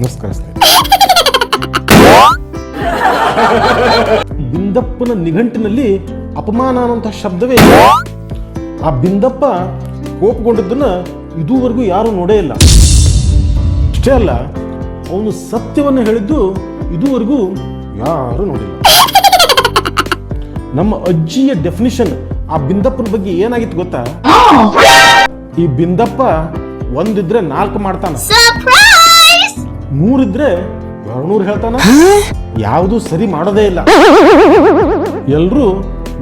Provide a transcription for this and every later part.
ನಮಸ್ಕಾರ ಬಿಂದಪ್ಪನ ನಿಘಂಟಿನಲ್ಲಿ ಅಪಮಾನ ಅನ್ನುವಂಥ ಶಬ್ದವೇ ಇಲ್ಲ. ಆ ಬಿಂದಪ್ಪ ಕೋಪಗೊಂಡದ್ದನ್ನ ಇದುವರೆಗೂ ಯಾರೂ ನೋಡೇ ಇಲ್ಲ. ಅಷ್ಟೇ ಅಲ್ಲ ಅವನು ಸತ್ಯವನ್ನು ಹೇಳಿದ್ದು ಇದುವರೆಗೂ ಯಾರು ನೋಡಿಲ್ಲ. ನಮ್ಮ ಅಜ್ಜಿಯ ಡೆಫಿನಿಷನ್ ಆ ಬಿಂದಪ್ಪನ ಬಗ್ಗೆ ಏನಾಗಿತ್ತು ಗೊತ್ತಾ? ಈ ಬಿಂದಪ್ಪ ಒಂದಿದ್ರೆ ನಾಲ್ಕು ಮಾಡ್ತಾನ. ಮೂರಿದ್ರೆ ಎರಡ್ನೂರು ಹೇಳ್ತಾನ? ಯಾವುದು ಸರಿ ಮಾಡೋದೇ ಇಲ್ಲ. ಎಲ್ರು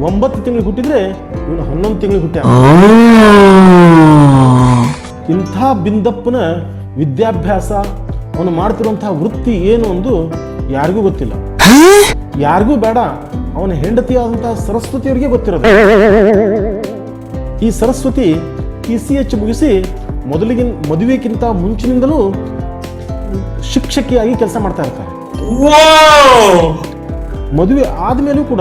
ಒಂಬತ್ತು ತಿಂಗಳು ಹುಟ್ಟಿದ್ರೆ ಇವನು ಹನ್ನೊಂದು ತಿಂಗಳು ಹುಟ್ಟ ಇಂಥ ಬಿಂದಪ್ಪನ ವಿದ್ಯಾಭ್ಯಾಸ ಅವನು ಮಾಡ್ತಿರುವಂತಹ ವೃತ್ತಿ ಏನು ಒಂದು ಯಾರಿಗೂ ಗೊತ್ತಿಲ್ಲ. ಯಾರಿಗೂ ಬೇಡ ಅವನ ಹೆಂಡತಿಯಾದಂತಹ ಸರಸ್ವತಿಯವರಿಗೆ ಗೊತ್ತಿರೋದು. ಈ ಸರಸ್ವತಿ ಪಿ ಸಿ ಎಚ್ ಮುಗಿಸಿ ಮೊದಲಿಗಿನ ಮದುವೆಗಿಂತ ಮುಂಚಿನಿಂದಲೂ ಶಿಕ್ಷಕಿಯಾಗಿ ಕೆಲಸ ಮಾಡ್ತಾ ಇರ್ತಾರೆ. ಮದುವೆ ಆದ್ಮೇಲೂ ಕೂಡ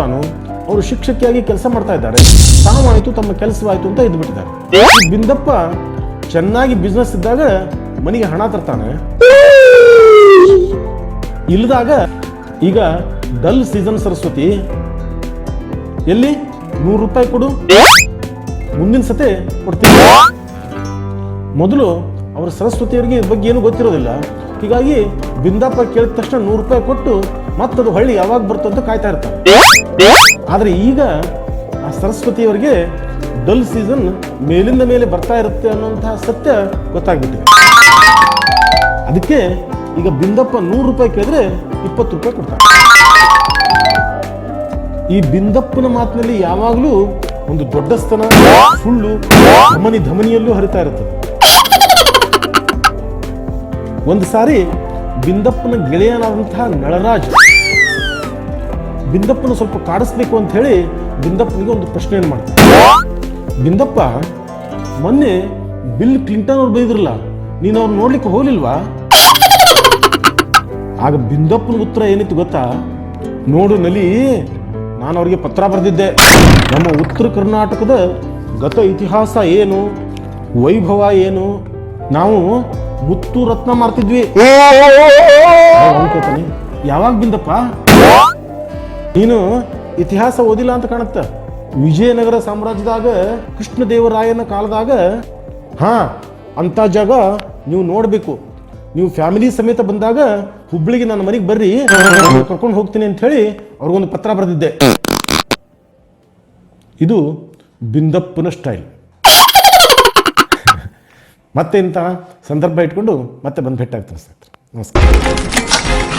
ಅವರು ಶಿಕ್ಷಕಿಯಾಗಿ ಕೆಲಸ ಮಾಡ್ತಾ ಇದ್ದಾರೆ. ತಾವಾಯ್ತು ತಮ್ಮ ಕೆಲಸವಾಯ್ತು ಅಂತ ಇದ್ಬಿಟ್ಟಿದ್ದಾರೆ. ಬಿಂದಪ್ಪ ಚೆನ್ನಾಗಿ ಬಿಸ್ನೆಸ್ ಇದ್ದಾಗ ಮನೆಗೆ ಹಣ ತರ್ತಾನೆ. ಇಲ್ಲದಾಗ ಈಗ ಡಲ್ ಸೀಸನ್ ಸರಸ್ವತಿ ಎಲ್ಲಿ? ನೂರು ರೂಪಾಯಿ ಕೊಡು. ಮುಂದಿನ ಸತೆ ಕೊಡ್ತೀನಿ. ಮೊದಲು ಅವರ ಸರಸ್ವತಿಯವರಿಗೆ ಇದ್ರ ಬಗ್ಗೆ ಏನೂ ಗೊತ್ತಿರೋದಿಲ್ಲ. ಹೀಗಾಗಿ ಬಿಂದಪ್ಪ ಕೇಳಿದ ತಕ್ಷಣ ನೂರು ರೂಪಾಯಿ ಕೊಟ್ಟು ಮತ್ತದು ಹಳ್ಳಿ ಯಾವಾಗ ಬರ್ತದೆ ಅಂತ ಕಾಯ್ತಾ ಇರ್ತಾರೆ. ಆದರೆ ಈಗ ಆ ಸರಸ್ವತಿಯವರಿಗೆ ಡಲ್ ಸೀಸನ್ ಮೇಲಿಂದ ಮೇಲೆ ಬರ್ತಾ ಇರುತ್ತೆ ಅನ್ನೋಂತಹ ಸತ್ಯ ಗೊತ್ತಾಗ್ಬಿಟ್ಟಿದೆ. ಅದಕ್ಕೆ ಈಗ ಬಿಂದಪ್ಪ ನೂರು ರೂಪಾಯಿ ಕೇಳಿದ್ರೆ ಇಪ್ಪತ್ತು ರೂಪಾಯಿ ಕೊಡ್ತಾರೆ. ಈ ಬಿಂದಪ್ಪನ ಮಾತಿನಲ್ಲಿ ಯಾವಾಗಲೂ ಒಂದು ದೊಡ್ಡಸ್ತನ ಸುಳ್ಳು, ಧಮನಿ ಧಮನಿಯಲ್ಲೂ ಹರಿತಾ ಇರುತ್ತದೆ. ಒಂದು ಸಾರಿ ಬಿಂದಪ್ಪನ ಗೆಳೆಯನಾದಂತಹ ನಳರಾಜ್ ಬಿಂದಪ್ಪನ ಸ್ವಲ್ಪ ಕಾಡಿಸ್ಬೇಕು ಅಂತ ಹೇಳಿ ಬಿಂದಪ್ಪನಿಗೆ ಒಂದು ಪ್ರಶ್ನೆಯನ್ನು ಮಾಡ್ತಾರೆ? ಬಿಂದಪ್ಪ, ಮೊನ್ನೆ ಬಿಲ್ ಕ್ಲಿಂಟನ್ ಅವ್ರು ಬೈದ್ರಲ್ಲ ನೀನು ಅವ್ರು ನೋಡ್ಲಿಕ್ಕೆ ಹೋಗ್ಲಿಲ್ವಾ? ಆಗ ಬಿಂದಪ್ಪನ ಉತ್ತರ ಏನಿತ್ತು ಗೊತ್ತಾ? ನೋಡು ನಲಿ, ನಾನು ಅವ್ರಿಗೆ ಪತ್ರ ಬರೆದಿದ್ದೆ. ನಮ್ಮ ಉತ್ತರ ಕರ್ನಾಟಕದ ಗತ ಇತಿಹಾಸ ಏನು, ವೈಭವ ಏನು, ನಾವು ಮುತ್ತು ರತ್ನ ಮಾಡ್ತಿದ್ವಿ ಅನ್ಕೋತಾನೆ, ಯಾವಾಗ ಬಿಂದಪ್ಪ ನೀನು ಇತಿಹಾಸ ಓದಿಲ್ಲ ಅಂತ ಕಾಣುತ್ತ. ವಿಜಯನಗರ ಸಾಮ್ರಾಜ್ಯದಾಗ ಕೃಷ್ಣದೇವರಾಯನ ಕಾಲದಾಗ ಹಾ ಅಂತ ಜಾಗ ನೀವು ನೋಡಬೇಕು. ನೀವು ಫ್ಯಾಮಿಲಿ ಸಮೇತ ಬಂದಾಗ ಹುಬ್ಳಿಗೆ ನನ್ನ ಮನೆಗೆ ಬರ್ರಿ ಕರ್ಕೊಂಡು ಹೋಗ್ತೀನಿ ಅಂತ ಹೇಳಿ ಅವ್ರಿಗೊಂದು ಪತ್ರ ಬರೆದಿದ್ದೆ. ಇದು ಬಿಂದಪ್ಪನ ಸ್ಟೈಲ್ ಮತ್ತೆ ಇಂಥ ಸಂದರ್ಭ ಇಟ್ಕೊಂಡು ಮತ್ತೆ ಬಂದು ಭೇಟಿ ಆಗ್ತೀನಿ ಸ್ನೇಹಿತರೆ ನಮಸ್ಕಾರ